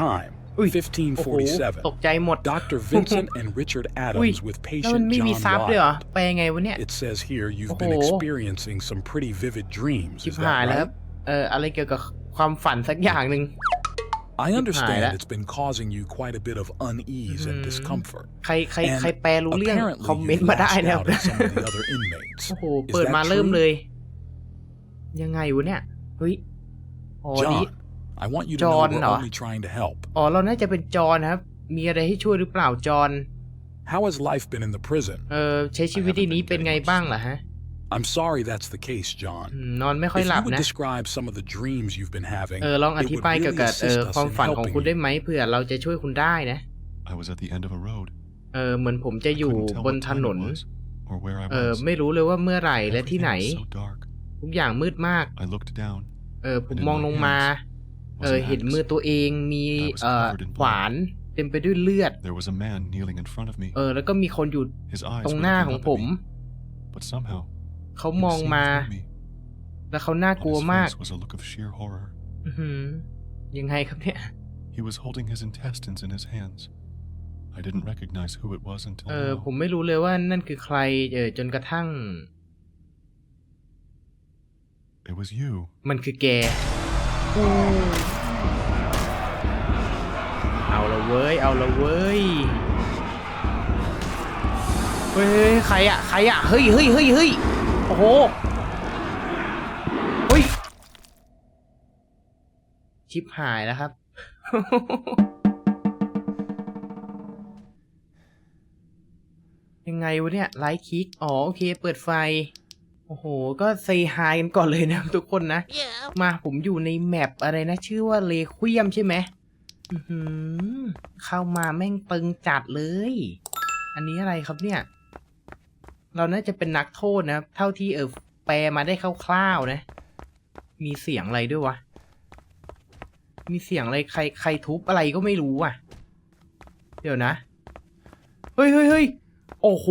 Time อุ้ย โอ้โห ตก 1547. ใจหมด Dr. Vincent and Richard อุ้ย Adams with แล้วมัน patient ไม่มี John ซับด้วยเหรอ Lott. แปลไงวะเนี่ย It says here you've been Oh. experiencing some pretty vivid dreams. ชิบ Is หาย that แล้วครับ right? เอ่ออะไรเกี่ยวกับความฝันสักอย่างหนึ่ง I understand that. it's been causing you quite a bit of unease and Mhm. discomfort. ใครใคร And ใครแปลรู้เรื่อง Apparently คอมเมน you ต์มาได้ lashed นะครับ out at some of the other inmates. โอ้โห Is เปิด that มาเริ่ม true? เลย ยังไงวะเนี่ย เฮ้ย อ๋อนี่ John, I want you to John know we're เหรอ only trying to help. อ๋อเราน่าจะเป็นจอห์นนะครับ มีอะไรให้ช่วยหรือเปล่าจอห์น How has life been in the prison? เออใช้ชีวิตในนี้เป็นไงบ้างล่ะฮะ I'm sorry that's the case, John. อืมนอนไม่ค่อย If หลั you บ would นะ describe some of the dreams you've been having, เออลองอ it ธิ would บายเกี่ยว really กับเออ assist us ความ in ฝันของ helping คุณได้ you. ไหมเผื่อเราจะช่วยคุณได้นะ I was at the end of a road. เออเหมือนผมจะ I อยู่ couldn't tell บน what ถ time น it น was or where I เออ was. ไม่รู้เลยว่าเมื่อไหร่และที่ Everything ไหน was so dark. ทุกอย่างมืดมาก I looked down. เออผมมองลงมา เออเห็นมือตัวเองมีเอ่อขวานเต็มไปด้วยเลือด There was a man kneeling in front of me. เออแล้วก็มีคนอยู่ His eyes ตรง were หน้า looking ของ up ผ at ม me, but somehow เขา he ม was อง seeing มา through me. แล้วเขาน่า On กลัว his มาก face was a look of sheer horror. อื้อหือยังไงครับเนี่ย He was holding his intestines in his hands. I didn't recognize who it was until เออ now. ผมไม่รู้เลยว่านั่นคือใครเออจนกระทั่ง It was you. มันคือแกอู้ เอาละเว้ย เอาละเว้ย เฮ้ย ใครอะใครอะเฮ้ยเฮ้ยเฮ้ยเฮ้ยโอ้โห เฮ้ย ชิปหายแล้วครับ ยังไงวะเนี่ย ไลท์คิก อ๋อ โอเค เปิดไฟ โอ้โห ก็เซฮายกันก่อนเลยนะทุกคนนะ มาผมอยู่ในแมปอะไรนะ ชื่อว่าเลควียมใช่ไหมอื้อหือเข้ามาแม่งตึงจัดเลย อันนี้อะไรครับเนี่ย เราน่าจะเป็นนักโทษนะครับเท่าที่เออแปลมาได้คร่าวๆนะ มีเสียงอะไรด้วยวะ มีเสียงอะไรใครใครทุบอะไรก็ไม่รู้อะ เดี๋ยวนะ เฮ้ยเฮ้ยเฮ้ยโอ้โห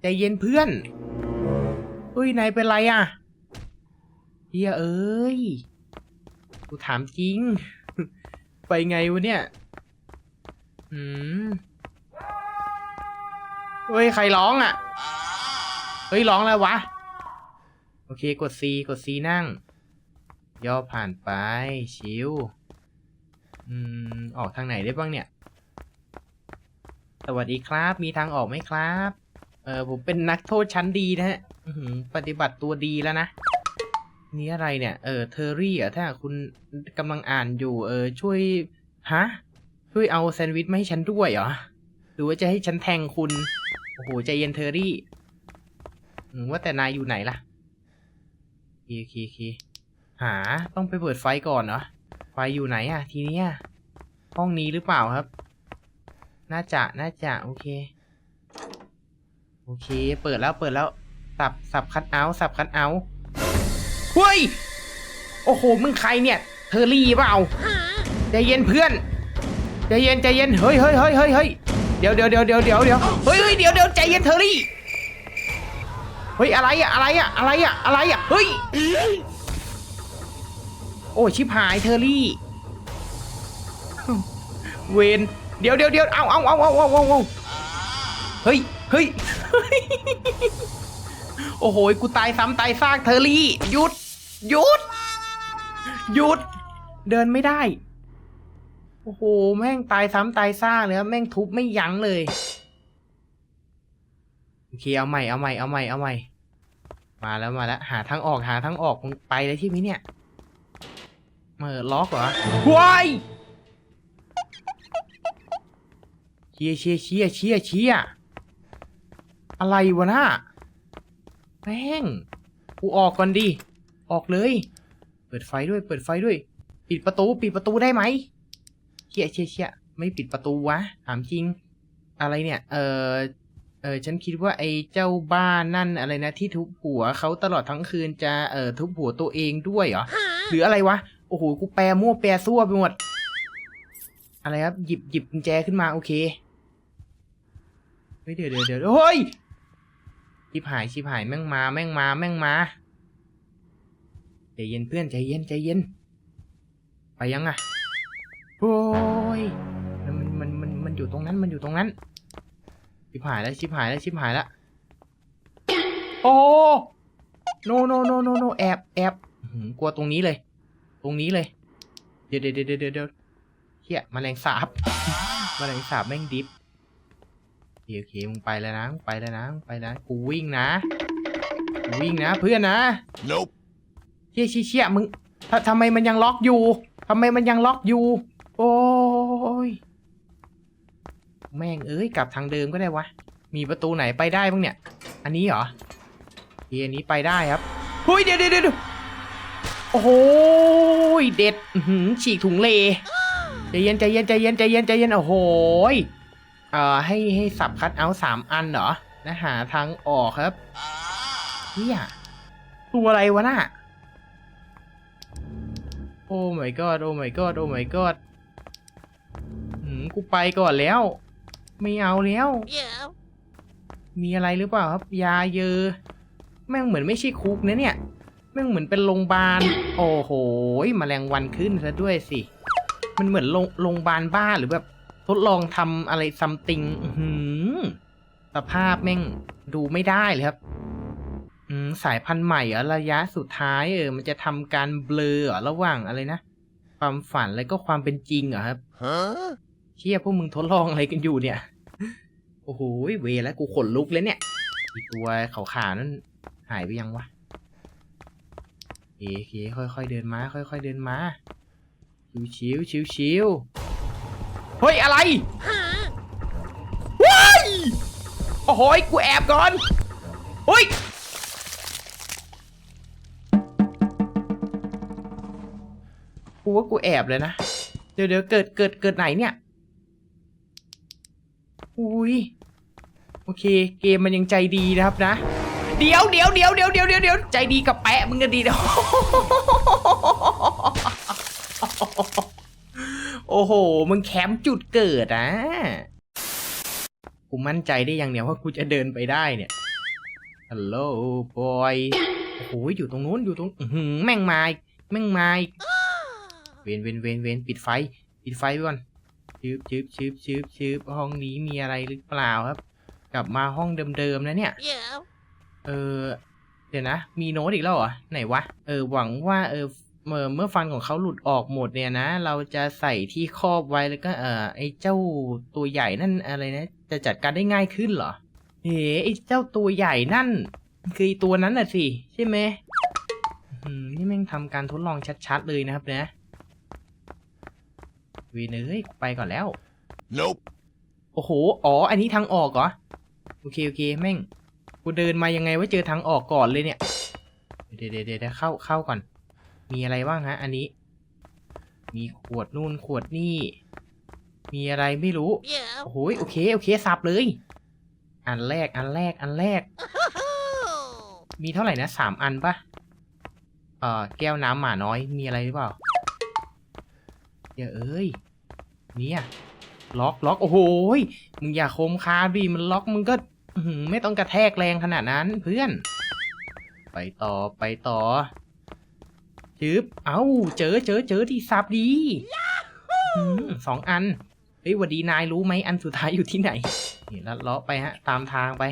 ใจเย็นเพื่อนเฮ้ยนายเป็นไรอะเฮียเอ้ย กูถามจริง ไปไงวะเนี่ย อืม เฮ้ย ใครร้องอะ เฮ้ย ร้องแล้ววะ โอเค กด C กด C นั่ง ย่อผ่านไป ชิว อืม ออกทางไหนได้บ้างเนี่ย สวัสดีครับ มีทางออกไหมครับ ออผมเป็นนักโทษชั้นดีนะฮะปฏิบัติตัวดีแล้วนะ นี่อะไรเนี่ย เออเทอรี่อะถ้าคุณกำลังอ่านอยู่ เออ ช่วย ฮะ ช่วยเอาแซนด์วิชมาให้ฉันด้วยเหรอ หรือว่าจะให้ฉันแทงคุณ โอ้โห ใจเย็นเทอรี่ ว่าแต่นายอยู่ไหนล่ะโอเคโอเคโอเคหา ต้องไปเปิดไฟก่อนเหรอ ไฟอยู่ไหนอะ ทีเนี้ย ห้องนี้หรือเปล่าครับ น่าจะ น่าจะ โอเค โอเค เปิดแล้วเปิดแล้ว สับสับคัดเอาท์สับคัดเอาท์เฮ้ย โอ้โห มึงใครเนี่ยเทอรี่เปล่าใจเย็นเพื่อนใจเย็นใจเย็น เฮ้ยเฮ้ยเฮ้ยเฮ้ยเฮ้ยเดี๋ยวเดี๋ยวเดี๋ยวเดี๋ยวเดี๋ยวเดี๋ยวเฮ้ยเฮ้ยเดี๋ยวเดี๋ยวใจเย็นเทอรี่ เฮ้ยอะไรอะอะไรอะอะไรอะอะไรอะเฮ้ย โอ้ชิบหายเทอรี่ เวนเดี๋ยวเดี๋ยวเดี๋ยวเอาเอาเอาเอาเอาเอาเฮ้ยเฮ้ย โอ้โห กูตายซ้ำตายซากเทอรี่ หยุด หยุด หยุด เดินไม่ได้ โอ้โห แม่งตายซ้ำตายซากเลยครับแม่งทุบไม่ยั้งเลย โอเค เอาใหม่ เอาใหม่ เอาใหม่ เอาใหม่ มาแล้วมาแล้ว หาทางออกหาทางออกมึงไปเลยที่นี้เนี่ยเออล็อกเหรอวายเชียเชียเชียเชียเชีย อะไรวะน่ะแม่งกูออกก่อนดิ ออกเลย เปิดไฟด้วย เปิดไฟด้วย ปิดประตู ปิดประตูได้ไหมเชี่ยเชี่ยเชี่ยไม่ปิดประตูวะ ถามจริง อะไรเนี่ย เออเออ ฉันคิดว่าไอ้เจ้าบ้านนั่นอะไรนะที่ทุบหัวเขาตลอดทั้งคืนจะเออทุบหัวตัวเองด้วยเหรอ หรืออะไรวะ โอ้โห กูแปลมั่วแปลซั่วไปหมด อะไรครับ หยิบหยิบกุญแจขึ้นมา โอเค เฮ้ย เดี๋ยวเดี๋ยวเดี๋ยวเฮ้ย ชิบหายชิบหายแม่งมาแม่งมาแม่งมาใจเย็นเพื่อนใจเย็นใจเย็น ไปยังอะโอ้ยมันมันมันมันอยู่ตรงนั้นมันอยู่ตรงนั้น ชิบหายแล้วชิบหายแล้วชิบหายแล้วโอ้โนโนโนโนโนแอบแอบกลัวตรงนี้เลย ตรงนี้เลย เดี๋ยวเดี๋ยวเดี๋ยวเดี๋ยวเดี๋ยวเฮียแมลงสาบแมลงสาบแม่งดิฟ โอเคโอเคมึงไปแล้วนะมึงไปแล้วนะมึงไปแล้วกูวิ่งนะกูวิ่งนะ เพื่อนนะ Nope. เชี่ยเชี่ยเชี่ยมึงทำทำไมมันยังล็อกอยู่ทำไมมันยังล็อกอยู่ โอ้ยแม่งเอ้ยกลับทางเดิมก็ได้วะ มีประตูไหนไปได้บ้างเนี่ย อันนี้เหรอเฮียอันนี้ไปได้ครับเฮ้ยเดี๋ยวเดี๋ยวเดี๋ยวโอ้โหยเด็ดอื้อหือฉีกถุงเลใจเย็นใจเย็นใจเย็นใจเย็นใจเย็นโอ้โหย เอ่อให้ให้สับคัดเอาท์สามอันเหรอนะหาทางออกครับเฮียตัวอะไรวะน่ะโอ้ my god โอ้ my god โอ้ my god หืมกูไปก่อนแล้ว ไม่เอาแล้ว Yeah. มีอะไรหรือเปล่าครับ ยาเยอแม่งเหมือนไม่ใช่คุกนะเนี่ย แม่งเหมือนเป็นโรงพยาบาล โอ้โหแมลงวันขึ้นซะด้วยสิ มันเหมือนโรงโรงพยาบาลบ้าหรือแบบ ทดลองทำอะไรซัมติงสภาพแม่งดูไม่ได้เลยครับสายพันธุ์ใหม่เหรอระยะสุดท้ายเออ มันจะทำการเบลอหรอระหว่างอะไรนะ ความฝันแล้วก็ความเป็นจริงเหรอครับ Huh? เชี่ยพวกมึงทดลองอะไรกันอยู่เนี่ย โอ้โหเวแล้วกูขนลุกเลยเนี่ยตัวขาวๆนั่นหายไปยังวะโอเคโอเคค่อยๆเดินมา ค่อยๆเดินมา ชิวๆชิวๆ เฮ้ย อะไรว้ายโอ้โหยกูแอบก่อนเฮ้ยกูว่ากูแอบเลยนะ เดี๋ยวเดี๋ยวเกิดเกิดเกิดไหนเนี่ย อุ้ย โอเค เกมมันยังใจดีนะครับนะ เดี๋ยวเดี๋ยวเดี๋ยวเดี๋ยวเดี๋ยวเดี๋ยวเดี๋ยวใจดีกับแปะมึงกันดีเดี๋ยว โอ้โห มึงแคมป์จุดเกิดอะกูมั่นใจได้อย่างเดียวว่ากูจะเดินไปได้เนี่ยฮัลโหลบอยโอ้โหอยู่ตรงนู้นอยู่ตรงอื้อหือแม่งไม้แม่งไม้เวนเวนเวนเวนปิดไฟ ปิดไฟไปก่อนชืบชืบชืบชืบชืบห้องนี้มีอะไรหรือเปล่าครับ กลับมาห้องเดิมๆนะเนี่ย Yeah. เออ เดี๋ยวนะ มีโน้ตอีกแล้วเหรอ ไหนวะ เออ หวังว่าเออ เมื่อเมื่อฟันของเขาหลุดออกหมดเนี่ยนะ เราจะใส่ที่ครอบไว้แล้วก็เออไอเจ้าตัวใหญ่นั่นอะไรนะ จะจัดการได้ง่ายขึ้นเหรอเฮ้ไอเจ้าตัวใหญ่นั่น คือไอ้ตัวนั้นน่ะสิใช่ไหมอืมนี่แม่งทำการทดลองชัดๆเลยนะครับนะเวีนเอ้ยไปก่อนแล้ว Nope. โอ้โห อ๋อ อันนี้ทางออกเหรอ โอเค โอเค แม่ง กูเดินมายังไงว่าเจอทางออกก่อนเลยเนี่ย เดี๋ยวเดี๋ยวเดี๋ยวเดี๋ยวเข้า เข้าก่อน มีอะไรบ้างฮะ อันนี้ มีขวดนู่นขวดนี่ มีอะไรไม่รู้ Yeah. โอ้โหโอเค โอเค สับเลย อันแรก อันแรก อันแรก Oh. มีเท่าไหร่นะสามอันปะเอ่อ แก้วน้ำหมาน้อย มีอะไรหรือเปล่าเดี๋ยวเอ้ย เนี่ย ล็อกล็อก โอ้โหยมึงอย่าโคมคาดิมันล็อกมึงก็อื้อหือไม่ต้องกระแทกแรงขนาดนั้นเพื่อน ไปต่อ ไปต่อ จึบเอ้า เจอเจอเจอที่สับดีสองอัน เฮ้ยวัดดีนายรู้ไหมอันสุดท้ายอยู่ที่ไหน นี่ลัดเลาะไปฮะ ตามทางไป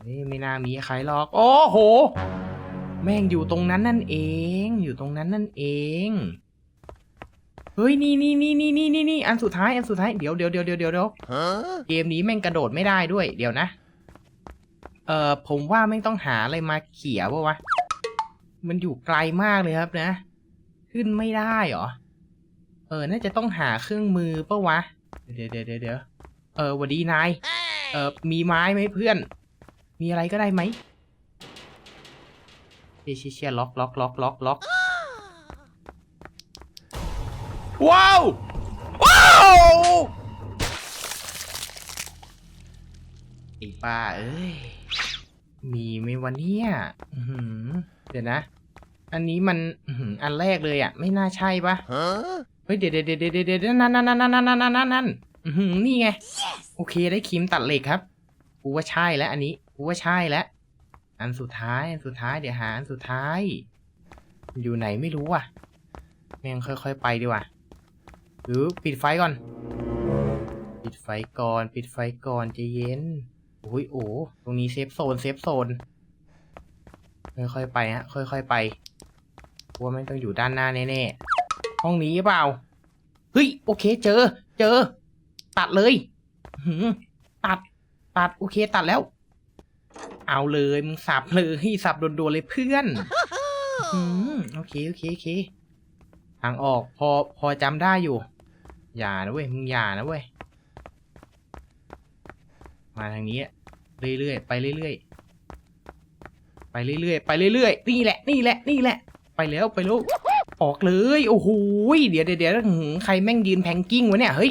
เฮ้ยไม่น่ามีใครหรอก โอ้โห แม่งอยู่ตรงนั้นนั่นเอง อยู่ตรงนั้นนั่นเอง เฮ้ยนี่นี่นี่นี่นี่นี่นี่อันสุดท้ายอันสุดท้ายเดี๋ยวเดี๋ยวเดี๋ยวเดี๋ยวเดี๋ยวเกมนี้แม่งกระโดดไม่ได้ด้วย เดี๋ยวนะ เอ่อผมว่าแม่งต้องหาอะไรมาเขี่ยปะวะ มันอยู่ไกลมากเลยครับนะ ขึ้นไม่ได้เหรอ เออ น่าจะต้องหาเครื่องมือปะวะ เดี๋ยวเดี๋ยวเดี๋ยวเดี๋ยวเออหวัดดีนาย เอ Hey. อมีไม้ไหมเพื่อน มีอะไรก็ได้ไหมเชี่ยเชี่ยเชี่ยล็อกล็อกล็อกล็อกล็อกว้าว ว้าวไอ้ป้าเอ้ย มีไหมวันนี้อื้อหือ เดี๋ยวนะ อันนี้มันอื้อหืออันแรกเลยอะ ไม่น่าใช่ปะ Huh? เฮ้ยเดี๋ยวเดี๋ยวเดี๋ยวเดี๋ยวเดี๋ยวนั่นนั่นนั่นนั่นนั่นนั่นนั่นนั่นอื้อหือนี่ไง โอเคได้ครีมตัดเหล็กครับ กูว่าใช่แล้ว อันนี้ กูว่าใช่แล้ว อันสุดท้าย อันสุดท้าย เดี๋ยวหาอันสุดท้าย อยู่ไหนไม่รู้อะแม่งค่อยๆไปดีกว่า หรือปิดไฟก่อน ปิดไฟก่อน ปิดไฟก่อนใจเย็นโอ้ยโอ้ตรงนี้เซฟโซน เซฟโซน ค่อยๆไปฮะ ค่อยๆไปกลัวไม่ต้องอยู่ด้านหน้าแน่ๆ ห้องนี้หรือเปล่า เฮ้ย โอเค เจอ เจอ ตัดเลยหืมตัด ตัด โอเค ตัดแล้ว เอาเลย มึงสับเลยสับโดนๆเลยเพื่อนอืมโอเค โอเค โอเค ทางออก พอ พอจำได้อยู่ อย่านะเว้ย มึงอย่านะเว้ย มาทางนี้ เรื่อยๆ ไปเรื่อยๆ เรื่อยๆไปเรื่อยๆนี่แหละนี่แหละนี่แหละ ไปแล้วไปแล้วออกเลยโอ้โหยเดี๋ยวเดี๋ยวเดี๋ยวหืมใครแม่งยืนแพงกิ้งวะเนี่ยเฮ้ย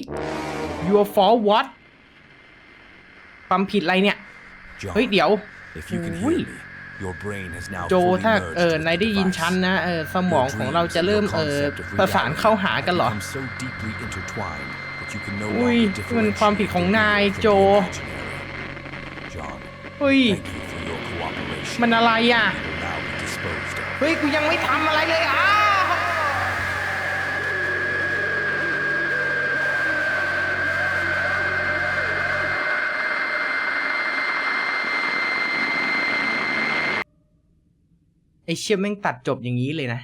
your fault what ความผิดอะไรเนี่ย John, เฮ้ยเดี๋ยว if you can Ui. hear me, your brain has now โจ fully ถ้า merged เออ with นาย the ได้ยิน device. ฉันนะเออสมอง Your ของเรา dreams จะ and เริ่ม your เออ concept of ประสาน reality เข้าหากันเหรอ become so deeply intertwined that you can no อุ้ย longer มันความผิด differentiate ของ the นาย real from โจ the imaginary. John, เฮ้ย thank you for your cooperation. มันอะไรอะ It will now be disposed of. เฮ้ย กูยังไม่ทำอะไรเลยอะ ไอเชี่ยแม่งตัดจบอย่างนี้เลยนะ